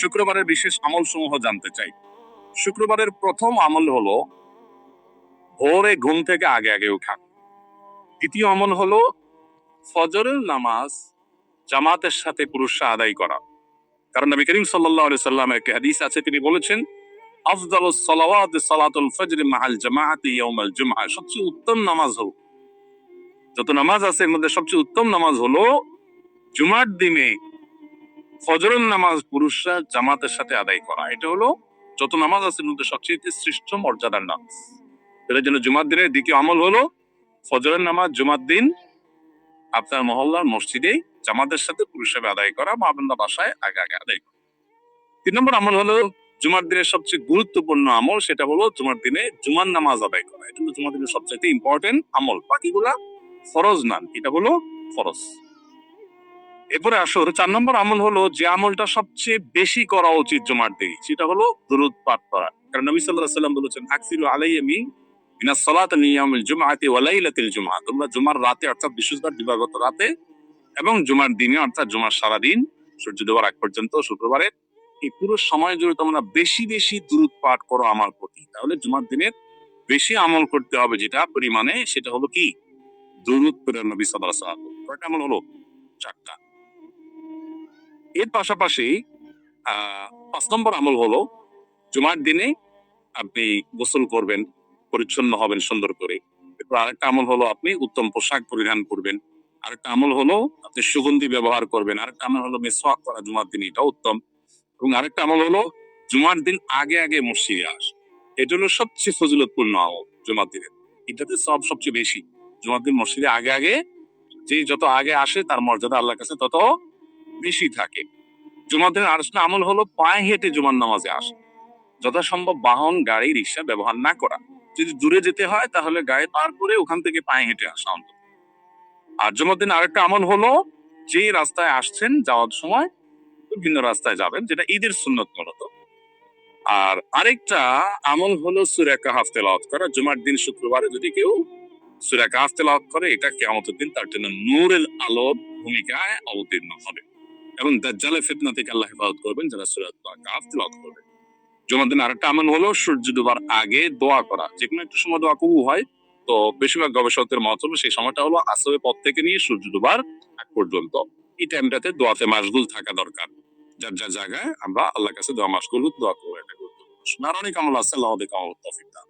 শুক্রবারের বিশেষ আমল সমূহ জানতে চাই। শুক্রবারের প্রথম আমল হলো ভোরে ঘুম থেকে আগে আগে উঠা। দ্বিতীয় আমল হলো ফজরের নামাজ জামাতের সাথে পুরুষরা আদায় করা। কারণ নবী করিম সাল্লাল্লাহু আলাইহি সাল্লামের একটি হাদিস আছে, তিনি বলেছেন আফদালুস সালাওয়াত সালাতুল ফজর মাআল জামাআতি ইয়াউমাল জুমআ। সবচেয়ে উত্তম নামাজ হলো। যত নামাজ আছে, এর মধ্যে সবচেয়ে উত্তম নামাজ হলো জুমার দিনে ফজরের নামাজ পুরুষরা জামাতের সাথে আদায় করা। এটা হলো যত নামাজ আছে মধ্যে সবচেয়ে শ্রেষ্ঠ মর্যাদার নামাজ। এটার জন্য জুমার দিনের দ্বিতীয় আমল হলো ফজরের নামাজ, জুমার দিন আপনার মহল্লার মসজিদে জামাতের সাথে পুরুষের আদায় করা বা আপনার বাসায় আগে আগে আদায় করা। তিন নম্বর আমল হলো জুমার দিনের সবচেয়ে গুরুত্বপূর্ণ আমল, সেটা হলো জুমার দিনে জুমার নামাজ আদায় করা। এটা হলো জুমার দিনের সবচেয়ে ইম্পর্টেন্ট আমল। বাকিগুলা ফরজ নান এটা হলো ফরজ। এরপরে আসর চার নম্বর আমল হলো যে আমলটা সবচেয়ে বেশি করা উচিত জুমার দিনে, সেটা হলো দুরুদ পাঠ করা। কারণ নবী আলাইহি সাল্লাম বলেছেন, আকসিরু আলাইয়ামি মিনাস সালাত নিয়ামুল জুমআতি ওয়া লাইলাতিল জুমআ। তোমরা জুমার রাতে অর্থাৎ দিবাগত রাতে এবং জুমার দিনে অর্থাৎ জুমার সারাদিন সূর্য ডোবার আগ পর্যন্ত, শুক্রবারে এই পুরো সময় জুড়ে তোমরা বেশি বেশি দূরত পাঠ করো আমার প্রতি। তাহলে জুমার দিনের বেশি আমল করতে হবে যেটা পরিমাণে, সেটা হলো কি? দুরুদ প্রেরণ নবী সাল্লাল্লাহু আলাইহি ওয়াসাল্লাম। কয়টা আমল হলো? চারটা। এর পাশাপাশি পাঁচ নম্বর আমল হলো, জুমার দিনে আপনি গোসল করবেন, পরিচ্ছন্ন হবেন সুন্দর করে। এরপর আরেকটা আমল হলো, আপনি উত্তম পোশাক পরিধান করবেন। আরেকটা আমল হলো, আপনি সুগন্ধি ব্যবহার করবেন। আরেকটা আমল হলো, মেসওয়াক করা জুমার দিন এটা উত্তম। এবং আরেকটা আমল হলো, জুমার দিন আগে আগে মসজিদে আস। এটা হলো সবচেয়ে ফজিলতপূর্ণ আমল জুমার দিনের এটাতে সব সবচেয়ে বেশি। জুমার দিন মসজিদে আগে আগে, যে যত আগে আসে, তার মর্যাদা আল্লাহর কাছে তত বেশি থাকে। জুমার দিনের আমল হলো পায়ে হেঁটে জুমার নামাজে আসা। যথাসম্ভব বাহন, গাড়ি, রিক্সা ব্যবহার না করা। যদি দূরে যেতে হয়, তাহলে গায়ে পার করে ওখান থেকে পায়ে হেঁটে আসা অন্তত। আর জুমার দিন আরেকটা আমল হলো, যে রাস্তায় আসছেন যাওয়ার সময় বিভিন্ন রাস্তায় যাবেন, যেটা ঈদের সুন্নত মূলত। আর আরেকটা আমল হলো সুরা কাহাফ তেলাওয়াত করা। জুমার দিন শুক্রবারে যদি কেউ সুরা কাহাফ তেলাওয়াত করে, এটা কেয়ামতের দিন তার জন্য নূরের আলোর ভূমিকায় অবতীর্ণ হবে। এবং দাজ্জালের ফিতনা থেকে আল্লাহ হেফাজত করবেন, যারা সুরা কাহাফ তেলাওয়াত করবে। জুমার দিন আরেকটা আমল হলো, সূর্য ডুবার আগে দোয়া করা। যে কোনো একটা সময় দোয়া কবু হয়, তো বেশিরভাগ গবেষকদের মত হলো, সেই সময়টা হলো আসরের পর থেকে নিয়ে সূর্য ডুবার আগ পর্যন্ত। এই টাইমটাতে দোয়াতে মাসগুল থাকা দরকার। যার যার জায়গায় আমরা আল্লাহর কাছে দোয়া মাসগুল দোয়া করব এটা গুরুত্বপূর্ণ। অনেক আমল আছে, আল্লাহ আমাদের আমল তফিক দান।